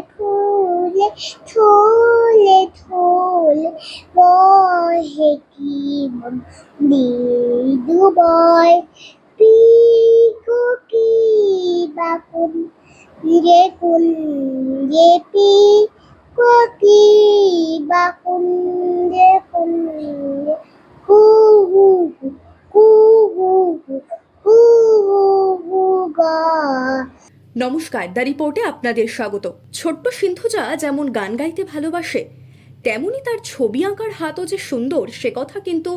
ফুলে থুলে থুলে বহে কি মন? মৃদুবয় পিকো কি বাকুন রে কুন রে পিকো কি বাকুন রে কুন? নমস্কার, দ্য রিপোর্টে আপনাদের স্বাগত। ছোট্ট সিন্ধুজা যেমন গান গাইতে ভালোবাসে, তেমনি তার ছবি আঁকার হাতও যে সুন্দর, সে কথা কিন্তু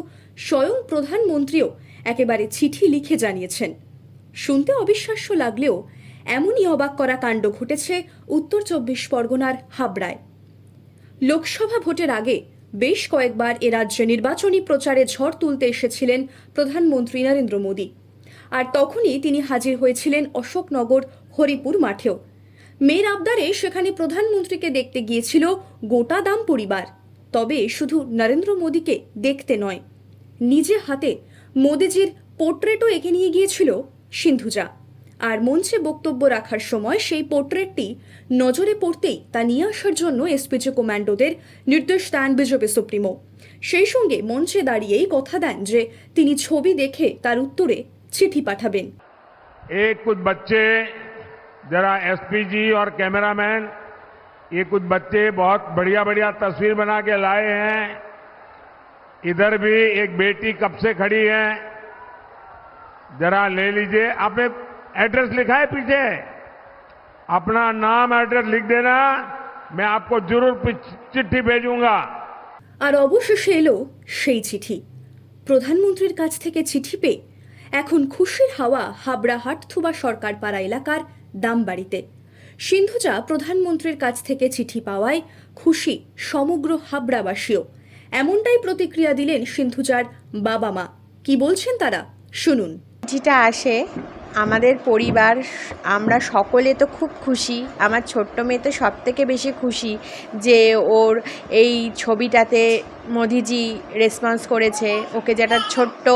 স্বয়ং প্রধানমন্ত্রীও একেবারে চিঠি লিখে জানিয়েছেন। শুনতে অবিশ্বাস্য লাগলেও এমনই অবাক করা কাণ্ড ঘটেছে উত্তর চব্বিশ পরগনার হাবড়ায়। লোকসভা ভোটের আগে বেশ কয়েকবার এ রাজ্যে নির্বাচনী প্রচারে ঝড় তুলতে এসেছিলেন প্রধানমন্ত্রী নরেন্দ্র মোদী। আর তখনই তিনি হাজির হয়েছিলেন অশোকনগর, হরিপুর মাঠেও। মেয়ের আবদারে সেখানে প্রধানমন্ত্রীকে দেখতে গিয়েছিল গোটা দাম পরিবার। তবে শুধু নরেন্দ্র মোদীকে দেখতে নয়, নিজে হাতে মোদিজির পোর্ট্রেটও এঁকে নিয়ে গিয়েছিল সিন্ধুজা। আর মঞ্চে বক্তব্য রাখার সময় সেই পোর্ট্রেটটি নজরে পড়তেই তা নিয়ে আসার জন্য এসপিজি কমান্ডোদের নির্দেশ দেন বিজেপি সুপ্রিমো। সেই সঙ্গে মঞ্চে দাঁড়িয়েই কথা দেন যে তিনি ছবি দেখে তার উত্তরে চিঠি পাঠাবেন एक कुछ बच्चे जरा एसपीजी और कैमरामैन ये कुछ बच्चे बहुत बढ़िया बढ़िया तस्वीर बना के लाए हैं इधर भी एक बेटी कब से खड़ी है जरा ले लीजिए आपने एड्रेस लिखा है पीछे अपना नाम एड्रेस लिख देना मैं आपको जरूर पिच- चिट्ठी भेजूंगा আর অবশেষে এলো সেই চিঠি প্রধানমন্ত্রীর কাছ থেকে চিঠি পেয়ে এখন খুশির হাওয়া হাবড়া হাটথুবা সরকার পাড়া এলাকার দামবাড়িতে। সিন্ধুজা প্রধানমন্ত্রীর কাছ থেকে চিঠি পাওয়ায় খুশি সমগ্র হাবড়াবাসীও। এমনটাই প্রতিক্রিয়া দিলেন সিন্ধুজার বাবা মা। কি বলছেন তারা? শুনুন। চিঠিটা আসে, আমাদের পরিবার, আমরা সকলে তো খুব খুশি। আমার ছোট্ট মেয়ে তো সব থেকে বেশি খুশি যে ওর এই ছবিটাতে মোদিজি রেসপন্স করেছে। ওকে যেটা ছোট্ট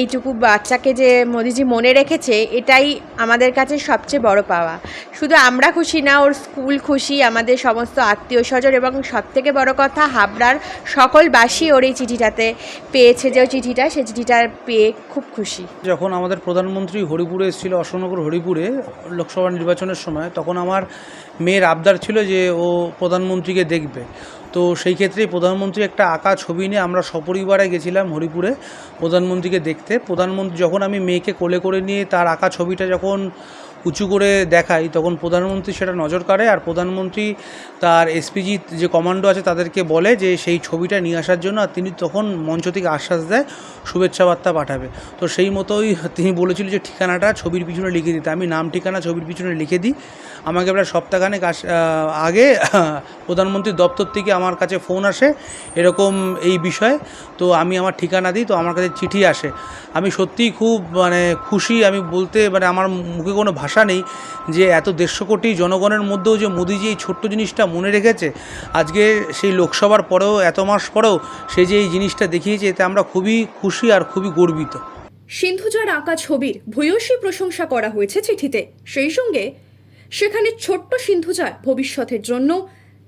এইটুকু বাচ্চাকে যে মোদিজি মনে রেখেছে, এটাই আমাদের কাছে সবচেয়ে বড় পাওয়া। শুধু আমরা খুশি না, ওর স্কুল খুশি, আমাদের সমস্ত আত্মীয় স্বজন এবং সবথেকে বড় কথা, হাবড়ার সকল সকলবাসী ওর এই চিঠিটাতে পেয়েছে যে চিঠিটা সেই চিঠিটা পেয়ে খুব খুশি। যখন আমাদের প্রধানমন্ত্রী হরিপুরে এসেছিল, অশোকনগর হরিপুরে লোকসভা নির্বাচনের সময়, তখন আমার মেয়ের আবদার ছিল যে ও প্রধানমন্ত্রীকে দেখবে। তো সেই ক্ষেত্রে প্রধানমন্ত্রী একটা আঁকা ছবি নিয়ে আমরা সপরিবারে গেছিলাম হরিপুরে প্রধানমন্ত্রীকে দেখতে। প্রধানমন্ত্রী যখন আমি মেয়েকে কোলে করে নিয়ে তার আঁকা ছবিটা যখন উঁচু করে দেখাই তখন প্রধানমন্ত্রী সেটা নজর কাড়ে আর প্রধানমন্ত্রী তার এসপিজি যে কমান্ডো আছে তাদেরকে বলে যে সেই ছবিটা নিয়ে আসার জন্য আর তিনি তখন মঞ্চ থেকে আশ্বাস দেয়, শুভেচ্ছা বার্তা পাঠাবে। তো সেই মতোই তিনি বলেছিল যে ঠিকানাটা ছবির পিছনে লিখে দিতে। আমি নাম, ঠিকানা ছবির পিছনে লিখে দিই। আমাকে প্রায় সপ্তাহখানেক আগে প্রধানমন্ত্রীর দপ্তর থেকে আমার কাছে ফোন আসে এরকম এই বিষয়ে। তো আমি আমার ঠিকানা দিই, তো আমার কাছে চিঠি আসে। আমি সত্যিই খুব মানে খুশি, আমি বলতে মানে আমার মুখে কোনো ভাষা নেই যে এত দেড়শো কোটি জনগণের মধ্যেও যে মোদিজি এই ছোট্ট জিনিসটা মনে রেখেছে, আজকে সেই লোকসভার পরেও, এত মাস পরেও সে যে এই জিনিসটা দেখিয়েছে, এতে আমরা খুবই খুশি আর খুবই গর্বিত। সিন্ধুজার আঁকা ছবির ভূয়সী প্রশংসা করা হয়েছে চিঠিতে। সেই সঙ্গে সেখানে ছোট্ট সিন্ধুজার ভবিষ্যতের জন্য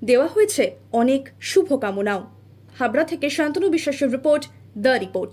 দেওয়া হয়েছে অনেক শুভকামনাও। হাবড়া থেকে শান্তনু বিশ্বাসের রিপোর্ট, দ্য রিপোর্ট।